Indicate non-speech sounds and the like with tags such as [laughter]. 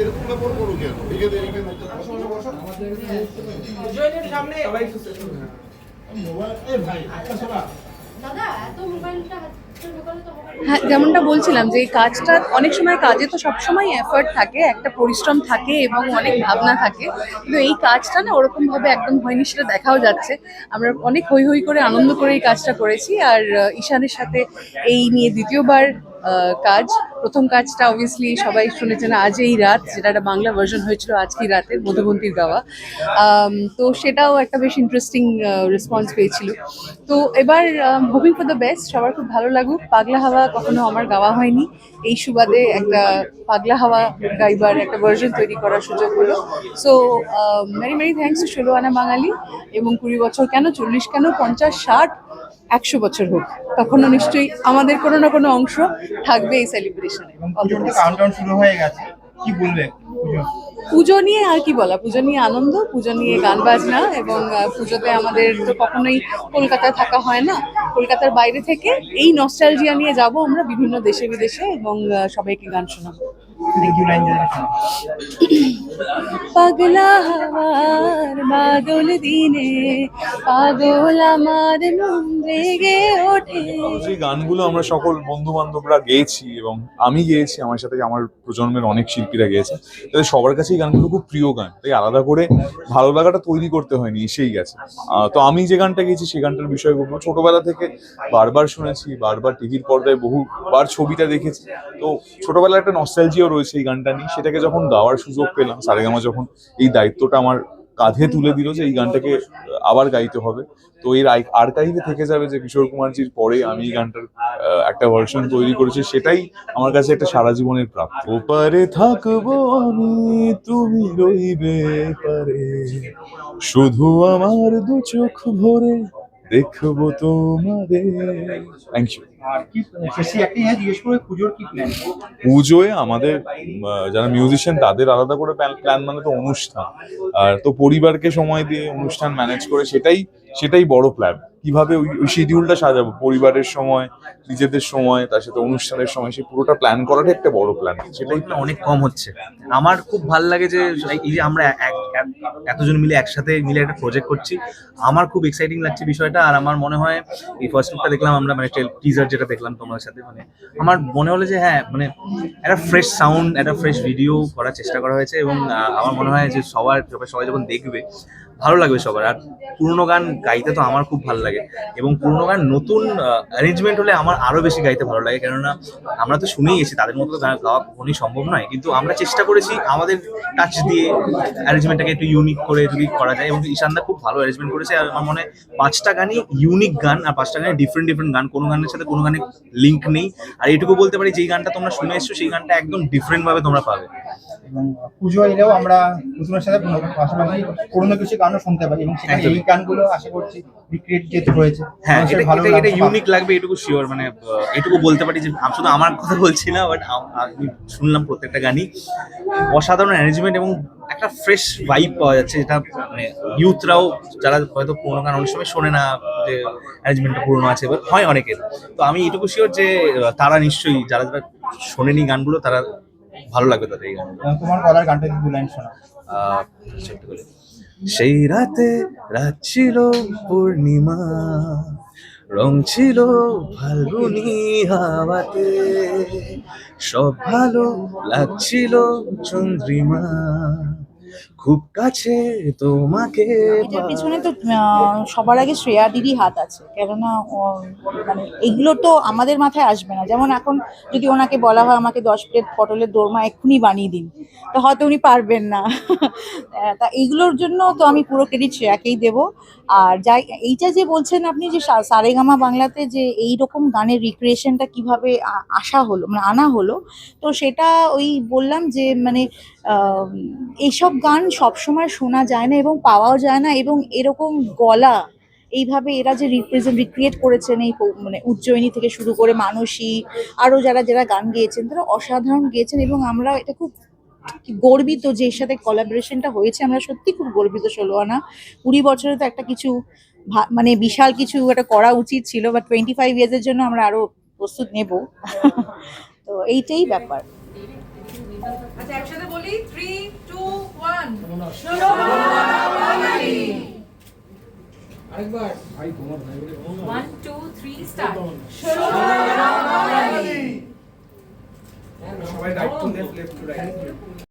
এরকম ব্যাপার করো কেন। হ্যাঁ যেমনটা বলছিলাম যে এই কাজটা অনেক সময় কাজে তো সবসময় এফর্ট থাকে একটা পরিশ্রম থাকে এবং অনেক ভাবনা থাকে। কিন্তু এই কাজটা না ওরকম ভাবে একদম হয়নি সেটা দেখাও যাচ্ছে। আমরা অনেক হই হই করে আনন্দ করে এই কাজটা করেছি। আর ঈশানের সাথে এই নিয়ে দ্বিতীয়বার কাজ প্রথম কাজটা অবভিয়াসলি সবাই শুনেছেন আজ এই রাত, যেটা একটা বাংলা ভার্সন হয়েছিল আজকেই রাতের মধুবন্তীর গাওয়া। তো সেটাও একটা বেশ ইন্টারেস্টিং রেসপন্স পেয়েছিল। তো এবার হোপিং ফর দ্য বেস্ট সবার খুব ভালো লাগুক। পাগলা হাওয়া কখনো আমার গাওয়া হয়নি। এই সুবাদে একটা পাগলা হাওয়া গাইবার একটা ভার্সন তৈরি করার সুযোগ হলো। সো মেরি মেরি থ্যাংকস ষোলো আনা বাঙালি এবং কুড়ি বছর কেন, চল্লিশ কেন, পঞ্চাশ, ষাট একশো বছর হোক তখনও নিশ্চয়ই আমাদের কোনো না কোনো অংশ থাকবে এই সেলিব্রেশনে শুরু হয়ে গেছে কি বলবে পুজো? নিয়ে আর কি বলা পুজো নিয়ে আনন্দ পুজো নিয়ে গান বাজনা এবং পুজোতে আমাদের তো কখনোই কলকাতায় থাকা হয় না। কলকাতার বাইরে থেকে এই নস্টালজিয়া নিয়ে যাব আমরা বিভিন্ন দেশে বিদেশে এবং সবাইকে গান শোনাবো। পাগলা হাওয়ার বাদল দিনে পাগল আমার মন রেগে ওঠে। সেই গানগুলো আমরা সকল বন্ধু বান্ধবরা গেয়েছি এবং আমি গেয়েছি, আমার সাথে আমার প্রজন্মের অনেক শিল্পীরা গেয়েছে। তাদের সবার কাছে এই গানগুলো খুব প্রিয় গান, তাই আলাদা করে ভালো লাগাটা তৈরি করতে হয়নি, এসেই গেছে। তো আমি যে গানটা গেয়েছি সেই গানটার বিষয় ছোটবেলা থেকে বারবার শুনেছি, বারবার টিভির পর্দায় বহুবার ছবিটা দেখেছি। তো ছোটবেলার একটা নস্টালজিও রয়েছে এই গানটা নিয়ে, সেটাকে যখন গাওয়ার সুযোগ পেলাম, সারেগামা যখন এই দায়িত্বটা আমার কাঁধে তুলে দিল যে এই গানটাকে আবার গাইতে হবে। তো এর আর্কাইভে থেকে যাবে যে কিশোর কুমারজির পরে আমি এই গানটার আহ, একটা ভার্সন তৈরি করেছি সেটাই আমার কাছে একটা সারা জীবনের প্রাপ্তি। ওপারে থাকব আমি তুমি রইবে পারে। শুধু আমার দু চোখ ভরে দেখব তোমারে থ্যাংক ইউ একটি হ্যাঁ পুজোয় আমাদের যারা মিউজিশিয়ান তাদের আলাদা করে প্ল্যান মানে তো অনুষ্ঠান। আর তো পরিবারকে সময় দিয়ে অনুষ্ঠান ম্যানেজ করে সেটাই সেটাই বড় প্ল্যান কীভাবে ওই শিডিউলটা সাজাবো? পরিবারের সময়, নিজেদের সময়, তার সাথে অনুষ্ঠানের সময়, সেই পুরোটা প্ল্যান করাটা একটা বড় প্ল্যান সেটাই অনেক কম হচ্ছে। আমার খুব ভালো লাগে যে, এই যে আমরা এতজন মিলে একসাথে মিলে একটা প্রজেক্ট করছি, আমার খুব এক্সাইটিং লাগছে বিষয়টা। আর আমার মনে হয়, এই ফার্স্ট লুকটা দেখলাম আমরা মানে টিজার যেটা দেখলাম তোমার সাথে মানে আমার মনে হলো যে হ্যাঁ মানে একটা ফ্রেশ সাউন্ড একটা ফ্রেশ ভিডিও করার চেষ্টা করা হয়েছে। এবং আমার মনে হয় যে সবার, সবাই যখন দেখবে ভালো লাগবে সবার। আর পুরোনো গান গাইতে তো আমার খুব ভালো লাগে। এবং পুরোনো গান নতুন অ্যারেঞ্জমেন্ট হলে আমার আরও বেশি গাইতে ভালো লাগে। কেননা আমরা তো শুনেই গেছি, তাদের মতো গান গাওয়া কখনোই সম্ভব নয়। কিন্তু আমরা চেষ্টা করেছি আমাদের টাচ দিয়ে অ্যারেঞ্জমেন্টটাকে একটু ইউনিক করে যদি করা যায়। এবং ঈশানদা খুব ভালো অ্যারেঞ্জমেন্ট করেছে। আর আমার মনে হয় পাঁচটা গানই ইউনিক গান, আর পাঁচটা গানে ডিফারেন্ট ডিফারেন্ট গান। কোনো গানের সাথে কোনো গানে লিঙ্ক নেই। আর এটুকু বলতে পারি, যেই গানটা তোমরা শুনে এসছো, সেই গানটা একদম ডিফারেন্ট ভাবে তোমরা পাবে। এবং পুজো এলেও আমরা নতুনের সাথে পাশাপাশি পুরোনো কিছু গানও শুনতে পাই এবং সেখানে এই গানগুলো আশা করছি রিক্রিয়েট যেতে হয়েছে হ্যাঁ এটা এটা- ইউনিক লাগবে এটুকু শিওর মানে এটুকু বলতে পারি যে শুধু আমার কথা বলছি না বাট আমি শুনলাম প্রত্যেকটা গানই। অসাধারণ অ্যারেঞ্জমেন্ট এবং একটা ফ্রেশ ভাইব পাওয়া যাচ্ছে যেটা মানে ইউথরাও যারা হয়তো পুরোনো গান অনেক সময় শোনে না যে অ্যারেঞ্জমেন্টটা পুরোনো আছে বা হয় অনেকের। তো আমি এটুকু শিওর যে তারা নিশ্চয়ই যারা যারা শোনেনি গানগুলো তারা ভালো লাগবে তাদের এই গান তোমার গলার গানটা দু লাইন শোনা। সেই রাতে রাত ছিল পূর্ণিমা রং ছিল ফাল্গুনি হাওয়াতে সব ভালো লাগছিল চন্দ্রিমা। খুব কাছে তোমাকে এটার পিছনে তো সবার আগে শ্রেয়া দিদি হাত আছে। কেননা মানে এগুলো তো আমাদের মাথায় আসবে না। যেমন এখন যদি ওনাকে বলা হয়, আমাকে দশ প্লেট পটলের দোরমা এক্ষুনি বানিয়ে দিন, তো হয়তো উনি পারবেন না। তা এইগুলোর জন্য তো আমি পুরো ক্রেডিট শ্রেয়াকেই দেবো। আর যাই, এইটা যে বলছেন আপনি যে সারেগামা বাংলাতে যে এই রকম গানের রিক্রিয়েশনটা কীভাবে আসা হলো মানে আনা হলো, তো সেটা ওই বললাম যে মানে এইসব গান সবসময় শোনা যায় না এবং পাওয়াও যায় না এবং এরকম গলা, এইভাবে এরা যে রিপ্রেজেন্ট রিক্রিয়েট করেছেন এই মানে উজ্জয়িনী থেকে শুরু করে মানসী আরও যারা যারা গান গেয়েছেন, তারা অসাধারণ গেয়েছেন এবং আমরা এটা খুব গর্বিত যে এর সাথে কোলাবোরেশনটা হয়েছে। আমরা সত্যি খুব গর্বিত ষোলো আনা কুড়ি বছরে তো একটা কিছু মানে বিশাল কিছু একটা করা উচিত ছিল বা টোয়েন্টি ফাইভ ইয়ার্সের জন্য আমরা আরও প্রস্তুত নেব। [laughs] তো এইটাই ব্যাপার। আচ্ছা একসাথে বলি three two one one two three start সবাই right to left left to right